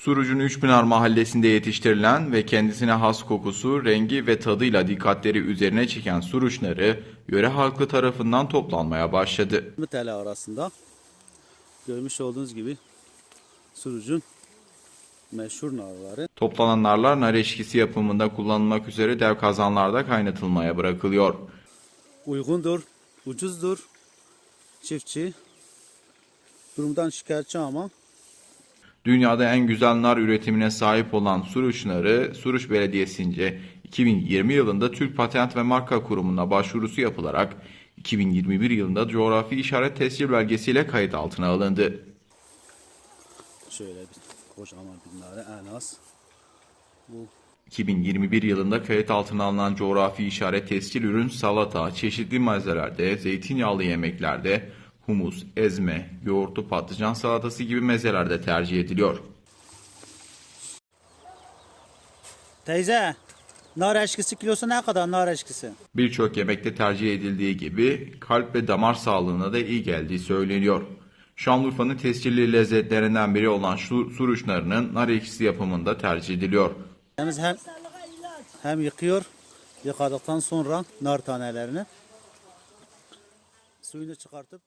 Suruc'un Üçpınar mahallesinde yetiştirilen ve kendisine has kokusu, rengi ve tadıyla dikkatleri üzerine çeken suruç narı, yöre halkı tarafından toplanmaya başladı. 20 TL arasında görmüş olduğunuz gibi Suruc'un meşhur narları. Toplanan narlar nar eşkisi yapımında kullanılmak üzere dev kazanlarda kaynatılmaya bırakılıyor. Uygundur, ucuzdur. Çiftçi durumdan şikayetçi ama Dünyada en güzel nar üretimine sahip olan Suruç narı, Suruç Belediyesi'nce 2020 yılında Türk Patent ve Marka Kurumu'na başvurusu yapılarak 2021 yılında coğrafi işaret tescil belgesiyle kayıt altına alındı. şöyle bir kocaman bir narı en az. Bu 2021 yılında kayıt altına alınan coğrafi işaret tescil ürün salata, çeşitli mezelerde, zeytinyağlı yemeklerde, humus, ezme, yoğurtlu patlıcan salatası gibi mezelerde tercih ediliyor. Teyze, nar eşkisi kilosu ne kadar nar eşkisi? Birçok yemekte tercih edildiği gibi kalp ve damar sağlığına da iyi geldiği söyleniyor. Şanlıurfa'nın tescilli lezzetlerinden biri olan şu suruç narının nar ekşisi yapımında tercih ediliyor. Hem, hem yıkıyor, yıkadıktan sonra nar tanelerini suyunu çıkartıp